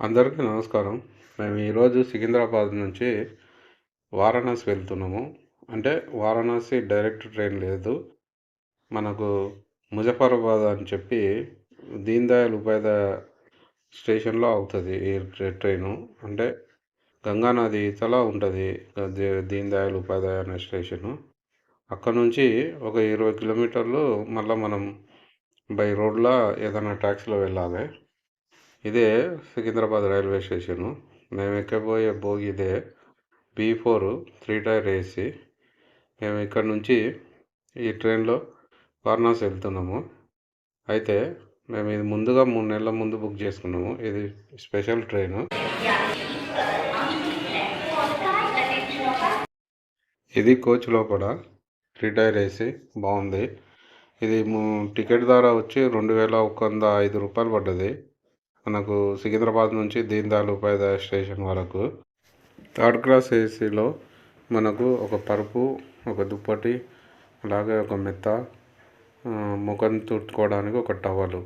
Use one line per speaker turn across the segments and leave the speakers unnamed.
అందరికీ నమస్కారం. మేము ఈరోజు సికింద్రాబాద్ నుంచి వారణాసి వెళ్తున్నాము. అంటే వారణాసి డైరెక్ట్ ట్రైన్ లేదు. మనకు ముజఫరాబాద్ అని చెప్పి దీన్ దయాల్ ఉపాధ్యాయ స్టేషన్లో అవుతుంది ఈ ట్రైను. అంటే గంగానది ఈతల ఉంటుంది దీన్ దయాల్ ఉపాధ్యాయ అనే స్టేషను. అక్కడ నుంచి ఒక ఇరవై కిలోమీటర్లు మళ్ళీ మనం బై రోడ్లో ఏదైనా ట్యాక్సీలో వెళ్ళాలి. ఇదే సికింద్రాబాద్ రైల్వే స్టేషను. మేము ఎక్కబోయే భోగి ఇదే. B four three tier AC. మేము ఇక్కడ నుంచి ఈ ట్రైన్లో వారణాసి వెళ్తున్నాము. అయితే మేము ఇది ముందుగా మూడు నెలల ముందు బుక్ చేసుకున్నాము. ఇది స్పెషల్ ట్రైను. ఇది కోచ్ లోపల. Three tier AC. బాగుంది. ఇది టికెట్ ధర వచ్చి రెండు వేల ఒక వంద ఐదు రూపాయలు పడ్డది. మనకు సికింద్రాబాద్ నుంచి దీన్ దయాళ్ ఉపాధ్యాయ స్టేషన్ వరకు. థర్డ్ క్లాస్ ఏసీలో మనకు ఒక పరుపు ఒక దుప్పటి అలాగే ఒక మెత్త ముఖం తుట్టుకోవడానికి ఒక టవలు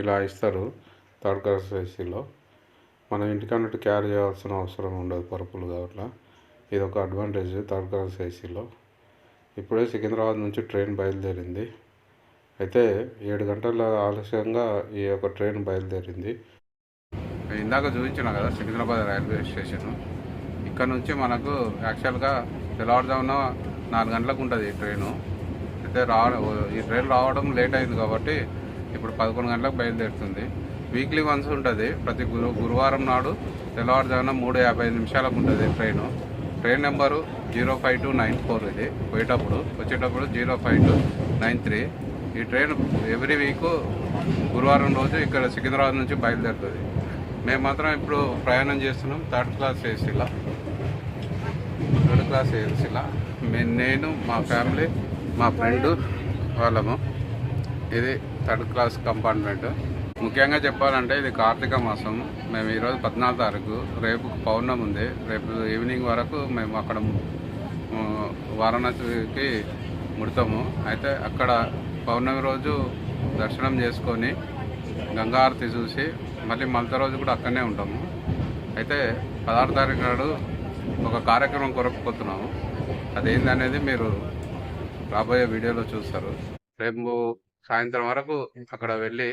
ఇలా ఇస్తారు థర్డ్ క్లాస్ ఏసీలో. మనం ఇంటికన్నట్టు క్యారీ చేయాల్సిన అవసరం ఉండదు పరుపులు కాబట్టి. ఇది ఒక అడ్వాంటేజ్ థర్డ్ క్లాస్ ఏసీలో. ఇప్పుడే సికింద్రాబాద్ నుంచి ట్రైన్ బయలుదేరింది. అయితే ఏడు గంటల ఆలస్యంగా ఈ యొక్క ట్రైన్ బయలుదేరింది. ఇందాక చూపించిన కదా సికింద్రాబాద్ రైల్వే స్టేషన్. ఇక్కడ నుంచి మనకు యాక్చువల్గా తెల్లవారుజామున నాలుగు గంటలకు ఉంటుంది ఈ ట్రైను. అయితే రా ఈ ట్రైన్ రావడం లేట్ అయింది కాబట్టి ఇప్పుడు పదకొండు గంటలకు బయలుదేరుతుంది. వీక్లీ వన్స్ ఉంటుంది. ప్రతి గురు గురువారం నాడు తెల్లవారుజామున మూడు యాభై ఐదు నిమిషాలకు ఉంటుంది train. Train number zero five two nine four ఇది. పోయేటప్పుడు వచ్చేటప్పుడు zero five two nine three. ఈ ట్రైన్ ఎవ్రీ వీక్ గురువారం రోజు ఇక్కడ సికింద్రాబాద్ నుంచి బయలుదేరుతుంది. మేము మాత్రం ఇప్పుడు ప్రయాణం చేస్తున్నాం థర్డ్ క్లాస్ ఏసీలా థర్డ్ క్లాస్ ఏసీలా మే- నేను మా ఫ్యామిలీ మా ఫ్రెండ్ వాళ్ళము. ఇది థర్డ్ క్లాస్ కంపార్ట్మెంట్ ముఖ్యంగా చెప్పాలంటే ఇది కార్తీక మాసం. మేము ఈరోజు పద్నాలుగు తారీఖు రేపు పౌర్ణమి ఉంది. రేపు ఈవినింగ్ వరకు మేము అక్కడ వారణాసికి ముడతాము. అయితే అక్కడ పౌర్ణమి రోజు దర్శనం చేసుకొని గంగా హారతి చూసి మళ్ళీ మలత రోజు కూడా అక్కడనే ఉంటాము. అయితే పదహారు తారీఖు నాడు ఒక కార్యక్రమం కొరకపోతున్నాము అదేందనేది మీరు రాబోయే వీడియోలో చూస్తారు. రేపు సాయంత్రం వరకు అక్కడ వెళ్ళి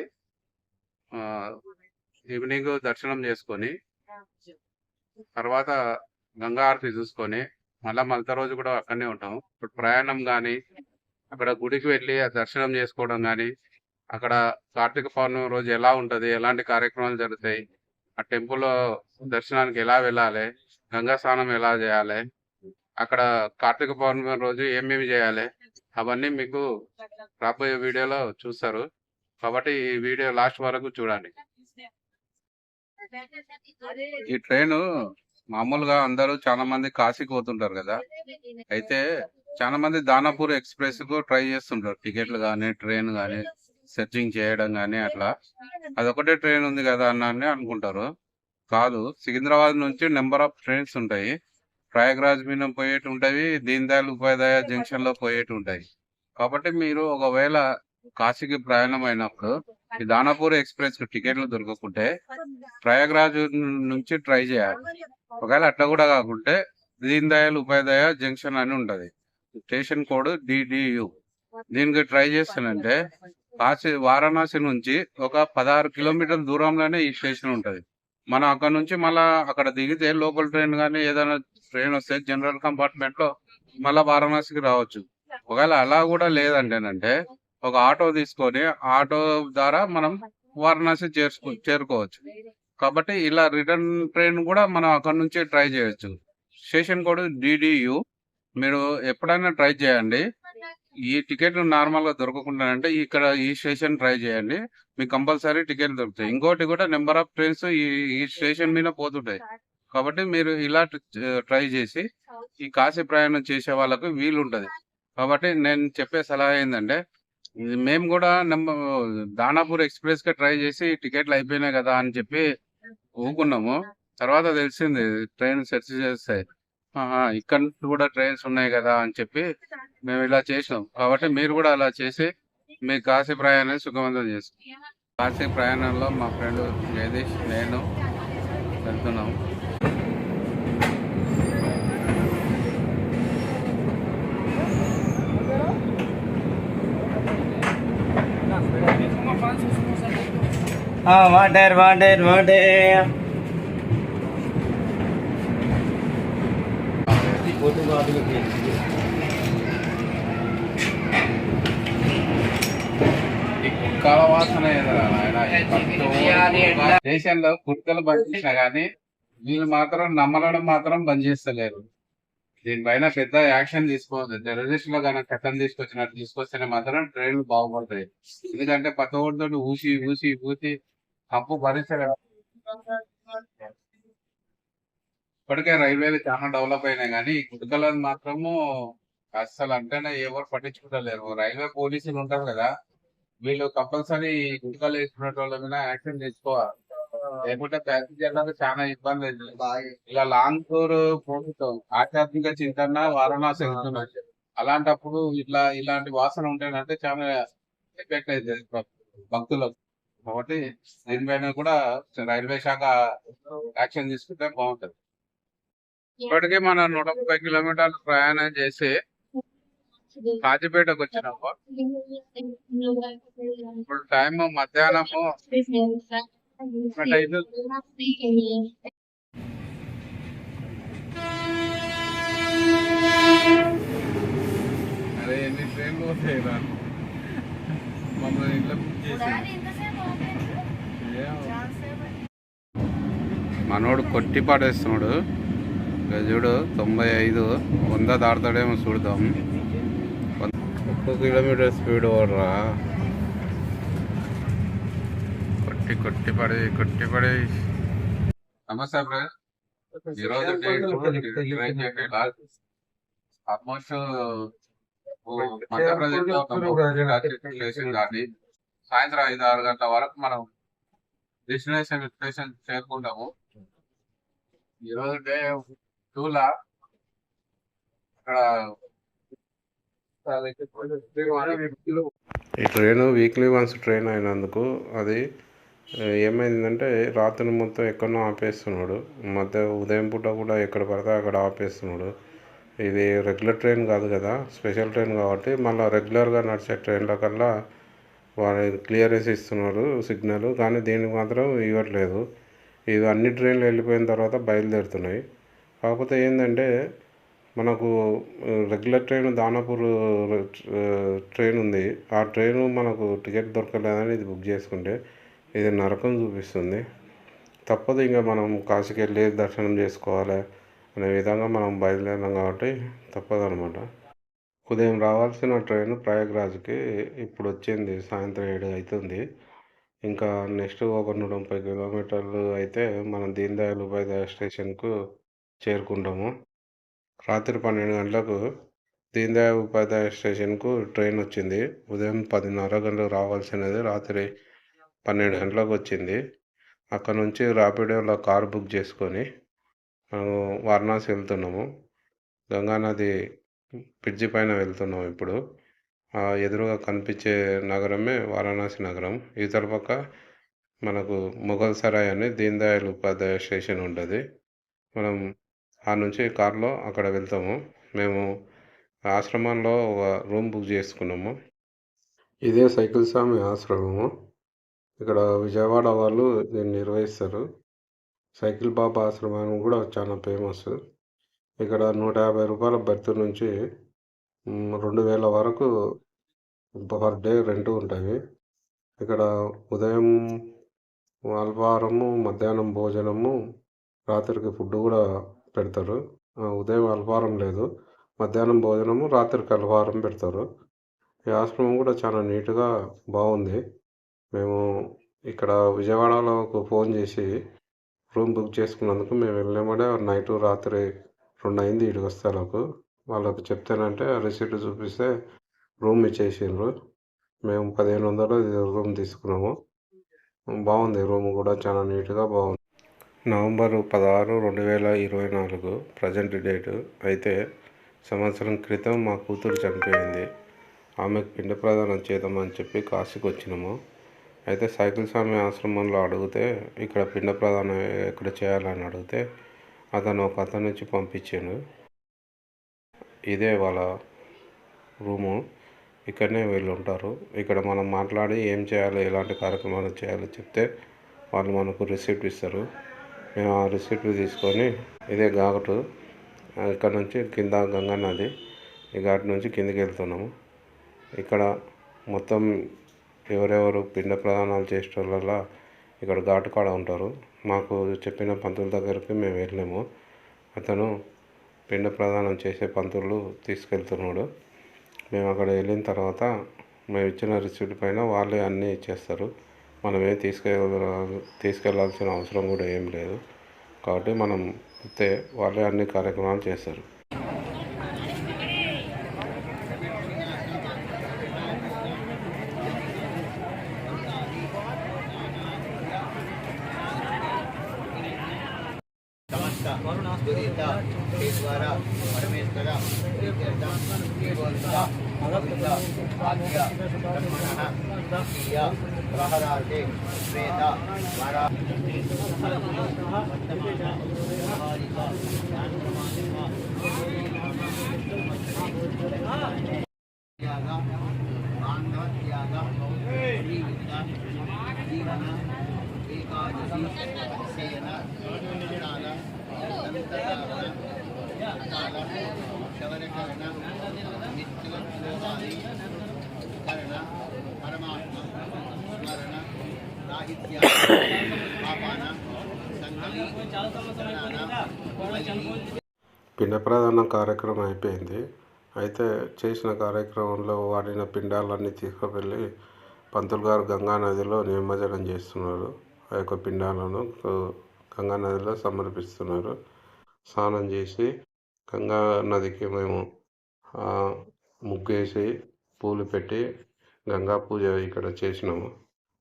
ఈవినింగ్ దర్శనం చేసుకొని తర్వాత గంగా హారతి చూసుకొని మళ్ళా మలత రోజు కూడా అక్కడనే ఉంటాము. ఇప్పుడు ప్రయాణం కానీ అక్కడ గుడికి వెళ్ళి దర్శనం చేసుకోవడం కానీ అక్కడ కార్తీక పౌర్ణమి రోజు ఎలా ఉంటది? ఎలాంటి కార్యక్రమాలు జరుగుతాయి? ఆ టెంపుల్లో దర్శనానికి ఎలా వెళ్ళాలి? గంగా స్నానం ఎలా చేయాలి? అక్కడ కార్తీక పౌర్ణమి రోజు ఏమేమి చేయాలి? అవన్నీ మీకు రాబోయే వీడియోలో చూస్తారు. కాబట్టి ఈ వీడియో లాస్ట్ వరకు చూడండి. ఈ ట్రైన్ మామూలుగా అందరూ చాలా మంది కాశీకి పోతుంటారు కదా. అయితే చాలా మంది దానాపూర్ ఎక్స్ప్రెస్కు ట్రై చేస్తుంటారు. టికెట్లు కానీ ట్రైన్ కానీ సెర్చింగ్ చేయడం కానీ అట్లా. అదొకటే ట్రైన్ ఉంది కదా అని అనుకుంటారు. కాదు సికింద్రాబాద్ నుంచి నెంబర్ ఆఫ్ ట్రైన్స్ ఉంటాయి. ప్రయాగ్రాజ్ మీద పోయేటి ఉంటాయి దీన్ దయాళ్ ఉపాధ్యాయ జంక్షన్లో పోయేటి ఉంటాయి కాబట్టి మీరు ఒకవేళ కాశీకి ప్రయాణం అయినప్పుడు ఈ దానాపూర్ ఎక్స్ప్రెస్కు టికెట్లు దొరకకుంటే ప్రయాగ్రాజ్ నుంచి ట్రై చేయాలి. ఒకవేళ అట్లా కూడా కాకుంటే దీన్ దయాళ్ ఉపాధ్యాయ జంక్షన్ అని ఉంటది. స్టేషన్ కోడ్ డిడియు దీనికి ట్రై చేస్తానంటే కాశీ వారణాసి నుంచి ఒక పదహారు కిలోమీటర్ల దూరంలోనే ఈ స్టేషన్ ఉంటుంది. మనం అక్కడ నుంచి మళ్ళా అక్కడ దిగితే లోకల్ ట్రైన్ కానీ ఏదైనా ట్రైన్ వస్తే జనరల్ కంపార్ట్మెంట్లో మళ్ళా వారణాసికి రావచ్చు. ఒకవేళ అలా కూడా లేదంటేనంటే ఒక ఆటో తీసుకొని ఆటో ద్వారా మనం వారణాసి చేర్చుకో చేరుకోవచ్చు. కాబట్టి ఇలా రిటర్న్ ట్రైన్ కూడా మనం అక్కడ నుంచి ట్రై చేయొచ్చు. Station code D D U. మీరు ఎప్పుడైనా ట్రై చేయండి. ఈ టికెట్ నార్మల్గా దొరకకుండా అంటే ఇక్కడ ఈ స్టేషన్ ట్రై చేయండి. మీకు కంపల్సరీ టికెట్ దొరుకుతాయి. ఇంకోటి కూడా నెంబర్ ఆఫ్ ట్రైన్స్ ఈ ఈ స్టేషన్ మీద పోతుంటాయి. కాబట్టి మీరు ఇలా ట్రై చేసి ఈ కాశీ ప్రయాణం చేసే వాళ్ళకు వీలు ఉంటుంది కాబట్టి నేను చెప్పే సలహా ఏంటంటే మేము కూడా నెంబర్ దానాపూర్ ఎక్స్ప్రెస్కి ట్రై చేసి టికెట్లు అయిపోయినాయి కదా అని చెప్పి ఊకున్నాము. తర్వాత తెలిసింది ట్రైన్ సెర్చ్ చేస్తే ఇక్కడ నుంచి కూడా ట్రైన్స్ ఉన్నాయి కదా అని చెప్పి మేము ఇలా చేసినాం. కాబట్టి మీరు కూడా అలా చేసి మీ కాశీ ప్రయాణాన్ని సుఖవంతం చేస్తాం కాశీ ప్రయాణంలో మా ఫ్రెండ్ జగదీష్ నేను వెళ్తున్నాం.
Water water water.
కుక్కల వాసన దేశంలో కుక్కలు చేసినా కానీ వీళ్ళు మాత్రం నమ్మడం మాత్రం బంద్ చేస్తలేరు. దీనిపైన పెద్ద యాక్షన్ తీసుకోవద్దు. టెర్రరిస్ట్లో కనుక చట్టం తీసుకొచ్చినట్టు తీసుకొస్తేనే మాత్రం ట్రైన్లు బాగుపడతాయి. ఎందుకంటే పక్క ఊసి ఊసి ఊసి కంపు భరించలేము ఇప్పటికే రైల్వేలు చాలా డెవలప్ అయినాయి కానీ ఈ గుడికలను మాత్రము అస్సలు అంటేనే ఎవరు పట్టించుకుంటలేరు రైల్వే పోలీసులు ఉంటారు కదా వీళ్ళు కంపల్సరీ గుడికలు వేసుకునే వాళ్ళ మీద యాక్షన్ తీసుకోవాలి. లేకుంటే ప్యాసింజర్లకు చాలా ఇబ్బంది అవుతుంది. ఇలా లాంగ్ టూర్ పోతుంటాం ఆధ్యాత్మిక చింతన వారణాసి వెళ్తున్నాం. అలాంటప్పుడు ఇట్లా ఇలాంటి వాసన ఉంటాయంటే చాలా ఎఫెక్ట్ అవుతుంది భక్తులకు. కాబట్టి దీనిపైన కూడా రైల్వే శాఖ యాక్షన్ తీసుకుంటే బాగుంటది. ఇప్పటికే మనం నూట ముప్పై కిలోమీటర్లు ప్రయాణం చేసి కాజీపేటకు వచ్చినాము. ఇప్పుడు టైం మధ్యాహ్నము అరే ఎన్ని ట్రైన్లు వస్తాయి రా? మమ్మల్ని ఇంట్లో బుక్ చేసి మనోడు కొట్టి పాడేస్తున్నాడు. చూడు తొంభై ఐదు వంద దాడతాడేమో చూడదాం. ఒక్క కిలోమీటర్ స్పీడ్ ఓడరా కొట్టి కొట్టి పడే కొట్టి పడే నమస్తే బ్రదర్. ఈరోజు ఆల్మోస్ట్ దాటి సాయంత్రం ఐదు ఆరు గంటల వరకు మనం డెస్టినేషన్ స్టేషన్ చేరుకుంటాము. ఈరోజు డే టూలా
ఈ ట్రైన్ వీక్లీ వన్స్ ట్రైన్ అయినందుకు అది ఏమైందంటే రాత్రి మొత్తం ఎక్కడో ఆపేస్తున్నాడు. మధ్య ఉదయం పూట కూడా ఎక్కడ పడితే అక్కడ ఆపేస్తున్నాడు. ఇది రెగ్యులర్ ట్రైన్ కాదు కదా స్పెషల్ ట్రైన్ కాబట్టి మళ్ళీ రెగ్యులర్గా నడిచే ట్రైన్ల కల్లా వాళ్ళు క్లియరెన్స్ ఇస్తున్నారు సిగ్నల్ కానీ దీనికి మాత్రం ఇవ్వట్లేదు. ఇవి అన్ని ట్రైన్లు వెళ్ళిపోయిన తర్వాత బయలుదేరుతున్నాయి. కాకపోతే ఏంటంటే మనకు రెగ్యులర్ ట్రైన్ దానాపూర్ ట్రైన్ ఉంది. ఆ ట్రైన్ మనకు టికెట్ దొరకలేదని ఇది బుక్ చేసుకుంటే ఇది నరకం చూపిస్తుంది. తప్పదు ఇంకా మనం కాశీకి వెళ్ళి దర్శనం చేసుకోవాలి అనే విధంగా మనం బయలుదేరినాం కాబట్టి తప్పదు అనమాట ఉదయం రావాల్సిన ట్రైన్ ప్రయాగ్రాజ్కి ఇప్పుడు వచ్చింది. సాయంత్రం ఏడు అవుతుంది ఇంకా నెక్స్ట్ ఒక నూట ముప్పై కిలోమీటర్లు అయితే మనం దీన్ దయాల్ ఉపాధ్యాయ స్టేషన్కు చేరుకుంటాము. రాత్రి పన్నెండు గంటలకు దీన్దయాళ్ ఉపాధ్యాయ స్టేషన్కు ట్రైన్ వచ్చింది. ఉదయం పదిన్నర గంటలకు రావాల్సినది రాత్రి పన్నెండు గంటలకు వచ్చింది. అక్కడ నుంచి ర్యాపిడోలో కార్ బుక్ చేసుకొని మనం వారణాసి వెళ్తున్నాము. గంగానది బ్రిడ్జి పైన వెళ్తున్నాం ఇప్పుడు. ఆ ఎదురుగా కనిపించే నగరమే వారణాసి నగరం. ఇతర పక్క మనకు మొఘల్ సరాయ్ అని దీన్ ఉపాధ్యాయ స్టేషన్ ఉంటుంది. మనం ఆ నుంచి కార్లో అక్కడ వెళ్తాము. మేము ఆశ్రమంలో ఒక రూమ్ బుక్ చేసుకున్నాము. ఇదే సైకిల్ స్వామి ఆశ్రమము. ఇక్కడ విజయవాడ వాళ్ళు దీన్ని నిర్వహిస్తారు. సైకిల్ బాబా ఆశ్రమం కూడా చాలా ఫేమస్. ఇక్కడ నూట యాభై రూపాయల బర్త్ నుంచి రెండు వేల వరకు పర్ డే రెంట్ ఉంటాయి. ఇక్కడ ఉదయం అల్పాహారము మధ్యాహ్నం భోజనము రాత్రికి ఫుడ్ కూడా పెడతారు. ఉదయం అల్పారం లేదు. మధ్యాహ్నం భోజనము రాత్రికి అల్పారం పెడతారు. ఈ ఆశ్రమం కూడా చాలా నీట్గా బాగుంది. మేము ఇక్కడ విజయవాడలో ఒక ఫోన్ చేసి రూమ్ బుక్ చేసుకున్నందుకు మేము వెళ్ళామంటే నైట్ రాత్రి రెండు అయింది ఇడికి వస్తాలకు వాళ్ళకు చెప్తానంటే రిసీప్ట్ చూపిస్తే రూమ్ ఇచ్చేసిండ్రు. మేము పదిహేను వందలు రూమ్ తీసుకున్నాము. బాగుంది రూమ్ కూడా చాలా నీట్గా బాగుంది. నవంబరు పదహారు రెండు వేల ఇరవై నాలుగు ప్రజెంట్ డేటు. అయితే సంవత్సరం క్రితం మా కూతురు చనిపోయింది. ఆమెకు పిండ ప్రదానం చేద్దామని చెప్పి కాశీకి వచ్చినాము. అయితే సైకిల్ స్వామి ఆశ్రమంలో అడిగితే ఇక్కడ పిండ ప్రదానం ఎక్కడ చేయాలని అడిగితే అతను ఒక అతను నుంచి పంపించాను ఇదే వాళ్ళ రూము. ఇక్కడనే వీళ్ళు ఉంటారు. ఇక్కడ మనం మాట్లాడి ఏం చేయాలి ఎలాంటి కార్యక్రమాలు చేయాలో చెప్తే వాళ్ళు మనకు రిసిప్ట్ ఇస్తారు. మేము ఆ రిసిప్ట్ తీసుకొని ఇదే ఘాటు ఇక్కడ నుంచి కింద గంగా నది ఈ ఘాట్ నుంచి కిందికి వెళ్తున్నాము. ఇక్కడ మొత్తం ఎవరెవరు పిండ ప్రదానాలు చేసేటోళ్ళ ఇక్కడ ఘాటు కాడ ఉంటారు. మాకు చెప్పిన పంతుల దగ్గరికి మేము వెళ్ళాము. అతను పిండ ప్రదానం చేసే పంతులు తీసుకెళ్తున్నాడు. మేము అక్కడ వెళ్ళిన తర్వాత మేము ఇచ్చిన రిసిప్ట్ పైన వాళ్ళే అన్నీ ఇచ్చేస్తారు. మనమే తీసుకెళ్ళ తీసుకెళ్ళాల్సిన అవసరం కూడా ఏం లేదు. కాబట్టి మనం అయితే వాళ్ళే అన్ని కార్యక్రమాలు చేస్తారు.
ప్రహరాజే శ్వేత వర త్యాగ
పిండ ప్రధానం కార్యక్రమం అయిపోయింది. అయితే చేసిన కార్యక్రమంలో వాడిన పిండాలన్నీ తీసుకువెళ్ళి పంతులు గారు గంగా నదిలో నిమజ్జనం చేస్తున్నారు. ఆ యొక్క పిండాలను గంగా నదిలో సమర్పిస్తున్నారు. స్నానం చేసి గంగా నదికి మేము ముగ్గేసి పూలు పెట్టి గంగా పూజ ఇక్కడ చేసినాము.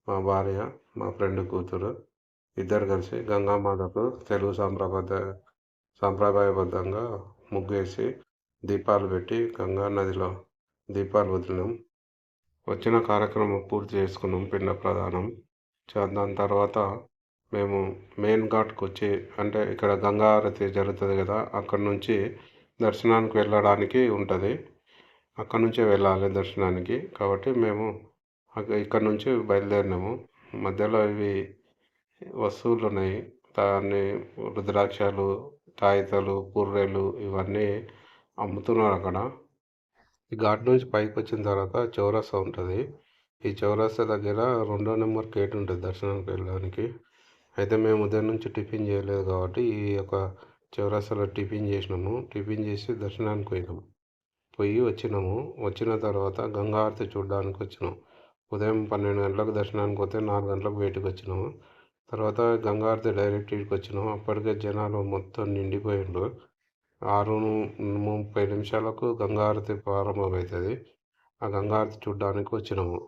మా భార్య మా ఫ్రెండ్ కూతురు ఇద్దరు కలిసి గంగామాతకు తెలుగు సాంప్రదాయ సాంప్రదాయబద్ధంగా ముగ్గేసి దీపాలు పెట్టి గంగా నదిలో దీపాలు వదిలినాం. వచ్చిన కార్యక్రమం పూర్తి చేసుకున్నాం పిండ ప్రదానం దాని తర్వాత మేము మెయిన్ ఘాట్కి వచ్చి అంటే ఇక్కడ గంగా ఆరతి జరుగుతుంది కదా అక్కడ నుంచి దర్శనానికి వెళ్ళడానికి ఉంటుంది. అక్కడ నుంచే వెళ్ళాలి దర్శనానికి. కాబట్టి మేము ఇక్కడ నుంచి బయలుదేరినాము. మధ్యలో ఇవి వస్తువులు ఉన్నాయి దాన్ని రుద్రాక్షలు తాయితలు కూరలు ఇవన్నీ అమ్ముతున్నారు అక్కడ. ఈ ఘాట్ నుంచి పైకి వచ్చిన తర్వాత చౌరస్తా ఉంటుంది. ఈ చౌరస్తా దగ్గర రెండో నెంబర్ గేట్ ఉంటుంది దర్శనానికి వెళ్ళడానికి. అయితే మేము ఉదయం నుంచి టిఫిన్ చేయలేదు కాబట్టి ఈ యొక్క చౌరస్తాలో టిఫిన్ చేసినాము. టిఫిన్ చేసి దర్శనానికి పోయినాము. పోయి వచ్చినాము. వచ్చిన తర్వాత గంగా హారతి చూడడానికి వచ్చినాం. ఉదయం పన్నెండు గంటలకు దర్శనానికి పోతే నాలుగు గంటలకు బయటకు వచ్చినాము. తర్వాత గంగారతి డైరెక్ట్ ఇక్కడికి వచ్చినాము. అప్పటికే జనాలు మొత్తం నిండిపోయిండ్రు. ఆరు ముప్పై నిమిషాలకు గంగారతి ప్రారంభమవుతుంది. ఆ గంగారతి చూడడానికి వచ్చినాము.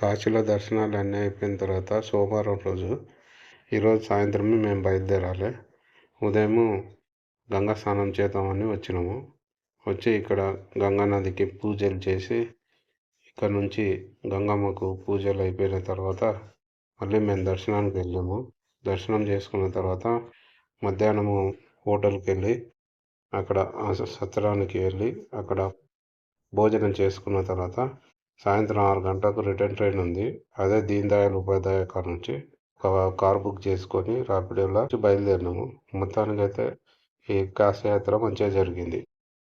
కాశీలో దర్శనాలు అన్నీ అయిపోయిన తర్వాత సోమవారం రోజు ఈరోజు సాయంత్రమే మేము బయలుదేరాలి. ఉదయము గంగా స్నానం చేద్దామని వచ్చినాము. వచ్చి ఇక్కడ గంగా నదికి పూజలు చేసి ఇక్కడ నుంచి గంగమ్మకు పూజలు అయిపోయిన తర్వాత మళ్ళీ మేము దర్శనానికి వెళ్ళాము. దర్శనం చేసుకున్న తర్వాత మధ్యాహ్నము హోటల్కి వెళ్ళి అక్కడ సత్రానికి వెళ్ళి అక్కడ భోజనం చేసుకున్న తర్వాత సాయంత్రం ఆరు గంటలకు రిటర్న్ ట్రైన్ ఉంది. అదే దీన్ దయాల్ ఉపాధ్యాయ నుంచి కార్ బుక్ చేసుకొని రాపిడోలో బయలుదేరినాము. మొత్తానికైతే ఈ కాశయాత్ర మంచిగా జరిగింది.